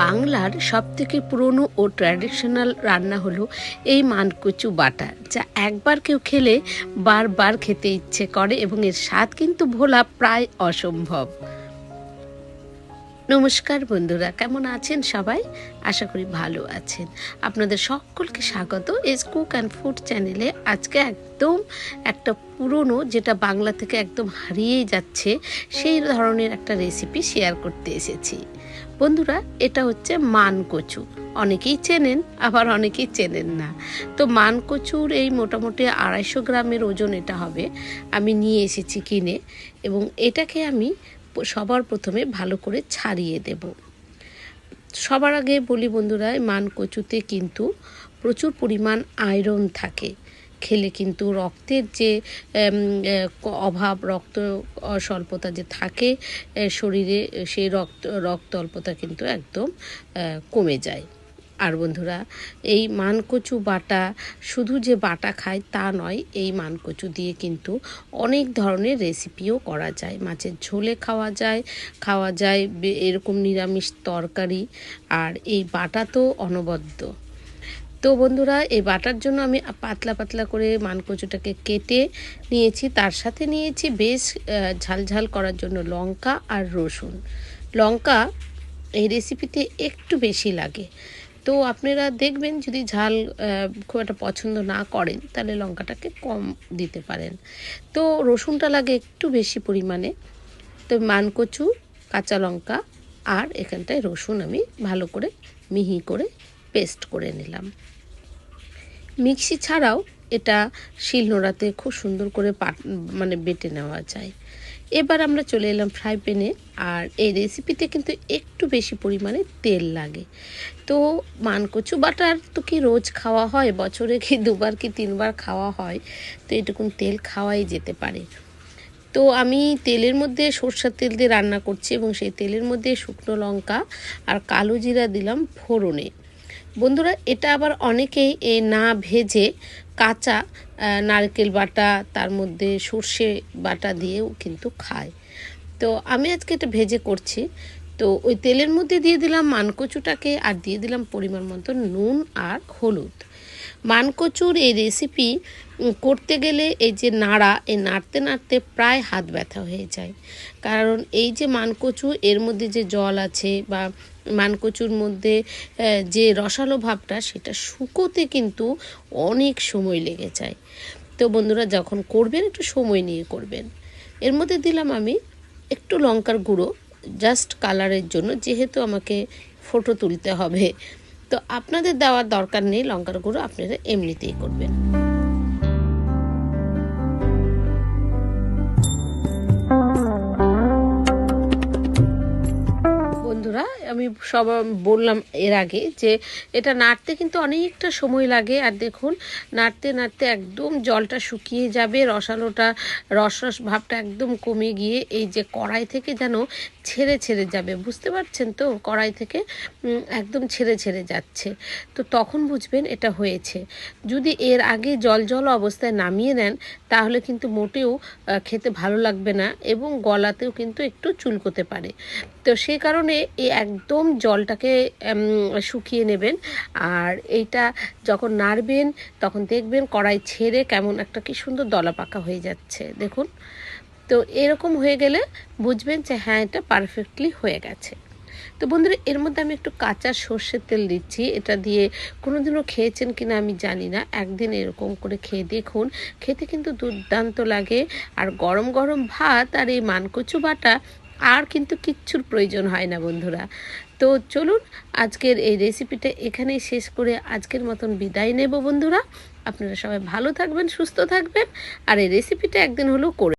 বাংলার সব থেকে পুরনো ও ট্র্যাডিশনাল রান্না হলো এই মানকচু বাটা, যা একবার কেউ খেলে বারবার খেতে ইচ্ছে করে এবং এর স্বাদ কিন্তু ভোলা প্রায় অসম্ভব। নমস্কার বন্ধুরা, কেমন আছেন সবাই? আশা করি ভালো আছেন। আপনাদের সকলকে স্বাগত এস কুক অ্যান্ড ফুড চ্যানেলে। আজকে একদম একটা পুরনো, যেটা বাংলা থেকে একদম হারিয়েই যাচ্ছে, সেই ধরনের একটা রেসিপি শেয়ার করতে এসেছি। বন্ধুরা, এটা হচ্ছে মান কচু অনেকেই চেনেন, আবার অনেকেই চেনেন না। তো মান কচুর এই মোটামুটি আড়াইশো গ্রামের ওজন এটা হবে, আমি নিয়ে এসেছি কিনে, এবং এটাকে আমি সবার প্রথমে ভালো করে ছাড়িয়ে দেব। সবার আগে বলি বন্ধুরা মান কচুতে কিন্তু প্রচুর পরিমাণ আয়রন থাকে। খেলে কিন্তু রক্তের যে অভাব, রক্ত স্বল্পতা যে থাকে শরীরে, সেই রক্ত রক্ত অল্পতা কিন্তু একদম কমে যায়। আর বন্ধুরা, এই মানকচু বাটা শুধু যে বাটা খায় তা নয়, এই মানকচু দিয়ে কিন্তু অনেক ধরনের রেসিপিও করা যায়। মাছের ঝোলে খাওয়া যায় খাওয়া যায় এরকম নিরামিষ তরকারি। আর এই বাটা তো অনবদ্য। তো বন্ধুরা, এই বাটার জন্য আমি পাতলা পাতলা করে মানকচুটাকে কেটে নিয়েছি। তার সাথে নিয়েছি বেশ ঝালঝাল করার জন্য লঙ্কা আর রসুন। লঙ্কা এই রেসিপিতে একটু বেশি লাগে। তো আপনারা দেখবেন, যদি ঝাল খুব একটা পছন্দ না করেন, তাহলে লঙ্কাটাকে কম দিতে পারেন। তো রসুনটা লাগে একটু বেশি পরিমাণে। তো মানকচু, কাঁচা লঙ্কা আর এখানটায় রসুন আমি ভালো করে মিহি করে পেস্ট করে নিলাম। মিক্সি ছাড়াও এটা শিলনোড়াতে খুব সুন্দর করে পাট মানে বেটে নেওয়া যায়। এবার আমরা চলে এলাম ফ্রাই প্যানে আর এই রেসিপিতে কিন্তু একটু বেশি পরিমাণে তেল লাগে। তো মানকচু বাটার তো কি রোজ খাওয়া হয়? বছরে কি দুবার কি তিনবার খাওয়া হয়? তো এটুকুন তেল খাওয়াই যেতে পারে। তো আমি তেলের মধ্যে সর্ষের তেল দিয়ে রান্না করছি এবং সেই তেলের মধ্যে শুকনো লঙ্কা আর কালো জিরা দিলাম ফোড়নে। বন্ধুরা, এটা আবার অনেকেই এই না ভেজে কাঁচা নারকেল বাটা, তার মধ্যে সর্ষে বাটা দিয়েও কিন্তু খায়। তো আমি আজকে এটা ভেজে করছি। তো ওই তেলের মধ্যে দিয়ে দিলাম মানকচুটাকে আর দিয়ে দিলাম পরিমাণ মতো নুন আর হলুদ। মানকচুর এই রেসিপি করতে গেলে এই যে নাড়া, এই নাড়তে নাড়তে প্রায় হাত ব্যথা হয়ে যায়। কারণ এই যে মানকচু, এর মধ্যে যে জল আছে বা মানকচুর মধ্যে যে রসালো ভাবটা, সেটা শুকোতে কিন্তু অনেক সময় লেগে যায়। তো বন্ধুরা, যখন করবেন, একটু সময় নিয়ে করবেন। এর মধ্যে দিলাম আমি একটু লঙ্কার গুঁড়ো জাস্ট কালারের জন্য, যেহেতু আমাকে ফটো তুলতে হবে। তো আপনাদের দেওয়ার দরকার নেই, লঙ্কার গুঁড়ো আপনারা এমনিতেই করবেন। আমি সব বললাম এর আগে যে এটা নাড়তে কিন্তু অনেকটা সময় লাগে। আর দেখুন, নাড়তে নাড়তে একদম জলটা শুকিয়ে যাবে, রসালোটা রস রস ভাবটা একদম কমে গিয়ে এই যে কড়াই থেকে যেন ছেড়ে ছেড়ে যাবে। বুঝতে পারছেন তো? কড়াই থেকে একদম ছেড়ে ছেড়ে যাচ্ছে। তো তখন বুঝবেন এটা হয়েছে। যদি এর আগে জল জল অবস্থায় নামিয়ে নেন, তাহলে কিন্তু মোটেও খেতে ভালো লাগবে না এবং গলাতেও কিন্তু একটু চুলকোতে পারে। তো সেই কারণে এই একদম জলটাকে শুকিয়ে নেবেন। আর এইটা যখন নাড়বেন, তখন দেখবেন কড়াই ছেড়ে কেমন একটা কি সুন্দর দলা পাকা হয়ে যাচ্ছে। দেখুন, তো এরকম হয়ে গেলে বুঝবেন যে হ্যাঁ এটা পারফেক্টলি হয়ে গেছে। তো বন্ধুরা, এর মধ্যে আমি একটু কাঁচা সর্ষের তেল দিচ্ছি। এটা দিয়ে কোনোদিনও খেয়েছেন কিনা আমি জানি না। একদিন এরকম করে খেয়ে দেখুন। খেতে কিন্তু দুর্দান্ত লাগে। আর গরম গরম ভাত আর এই মানকচু বাটা আর কিন্তু কিচ্ছুর প্রয়োজন হয় না, বন্ধুরা। তো চলুন আজকের এই রেসিপিটা এখানেই শেষ করে আজকের মতন বিদায় নেব, বন্ধুরা। আপনারা সবাই ভালো থাকবেন, সুস্থ থাকবেন, আর এই রেসিপিটা একদিন হলেও করে